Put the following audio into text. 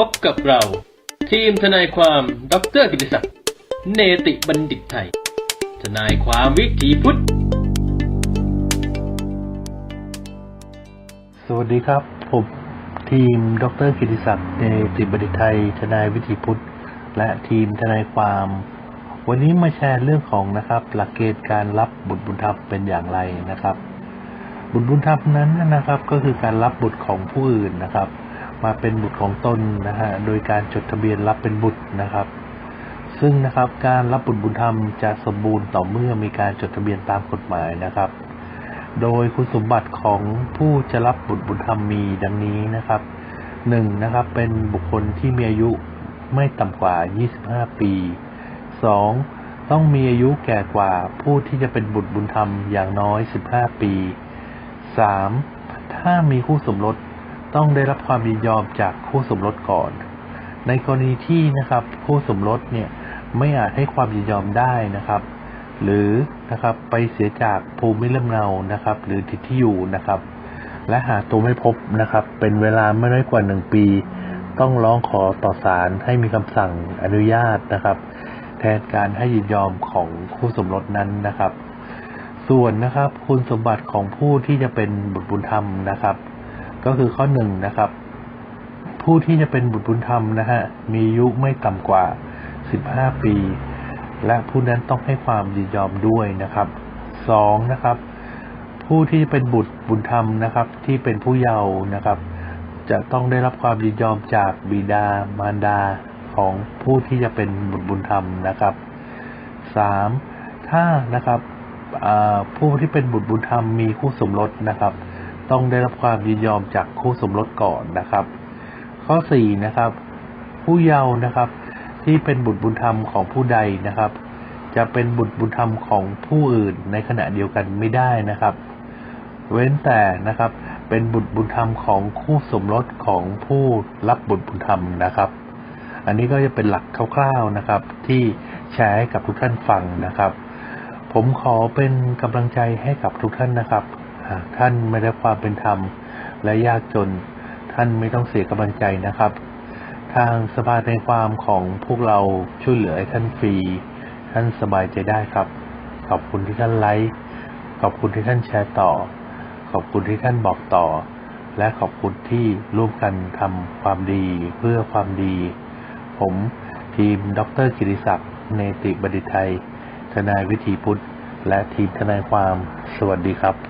พบกับเรา ทีมทนายความดรกิติศักดิ์เนติบัณฑิตไทย ทนายความวิถีพุทธ สวัสดีครับ ผมทีมดรกิติศักดิ์เนติบัณฑิตไทย ทนายวิถีพุทธ และทีมทนายความ วันนี้มาแชร์เรื่องของนะครับ หลักเกณฑ์การรับบุตรบุญธรรมเป็นอย่างไรนะครับ บุตรบุญธรรมนั้นนะครับ ก็คือการรับบุตรของผู้อื่นนะครับ มาเป็นบุตรของตนนะฮะโดยการจดทะเบียนรับเป็นบุตรนะครับ ซึ่งนะครับการรับบุตรบุญธรรมจะสมบูรณ์ต่อเมื่อมีการจดทะเบียนตามกฎหมายนะครับ โดยคุณสมบัติของผู้จะรับบุตรบุญธรรมมีดังนี้นะครับหนึ่งนะครับเป็นบุคคลที่มีอายุไม่ต่ำกว่า 25 ปีสองต้องมีอายุแก่กว่าผู้ที่จะเป็นบุตรบุญธรรมอย่างน้อย 15 ปีสามถ้ามีคู่สมรส ต้องได้รับความยินยอมจากคู่สมรสก่อน ในกรณีที่นะครับคู่สมรสเนี่ยไม่อาจให้ความยินยอมได้นะครับ หรือนะครับไปเสียจากภูมิลำเนานะครับ หรือทิศที่อยู่นะครับ และหาตัวไม่พบนะครับ เป็นเวลาไม่น้อยกว่าหนึ่งปี ต้องร้องขอต่อศาลให้มีคำสั่งอนุญาตนะครับ แทนการให้ยินยอมของคู่สมรสนั้นนะครับ ส่วนนะครับ คุณสมบัติของผู้ที่จะเป็นบุตรบุญธรรมนะครับ ก็คือข้อหนึ่งนะครับ ผู้ที่จะเป็นบุตรบุญธรรมนะฮะมีอายุไม่ต่ำกว่า 15 ปี และผู้นั้นต้องให้ความยินยอมด้วยนะครับสองนะครับ ผู้ที่เป็นบุตรบุญธรรมนะครับ ที่เป็นผู้เยาว์นะครับ จะต้องได้รับความยินยอมจากบิดามารดาของผู้ที่จะเป็นบุตรบุญธรรมนะครับสามถ้านะครับผู้ที่เป็นบุตรบุญธรรมมีคู่สมรสนะครับ ต้องได้รับความยินยอมจากคู่สมรสก่อนนะครับ ข้อสี่นะครับ ผู้เยาว์นะครับ ที่เป็นบุตรบุญธรรมของผู้ใดนะครับ จะเป็นบุตรบุญธรรมของผู้อื่นในขณะเดียวกันไม่ได้นะครับ เว้นแต่นะครับ เป็นบุตรบุญธรรมของคู่สมรสของผู้รับบุตรบุญธรรมนะครับ อันนี้ก็จะเป็นหลักคร่าวๆนะครับ ที่แชร์ให้กับทุกท่านฟังนะครับ ผมขอเป็นกำลังใจให้กับทุกท่านนะครับ หากท่านไม่ได้ความเป็นธรรม และยากจน ท่านไม่ต้องเสียกำลังใจนะครับ ทางสภาในความของพวกเราช่วยเหลือให้ท่านฟรี ท่านสบายใจได้ครับ ขอบคุณที่ท่านไลค์ขอบคุณที่ท่านแชร์ต่อ ขอบคุณที่ท่านบอกต่อ และขอบคุณที่ร่วมกันทำความดีเพื่อความดี ผมทีมดรกิติศักดิ์เนติบัณฑิตไทย ทนายวิธีพุทธ และทีมทนายความ สวัสดีครับ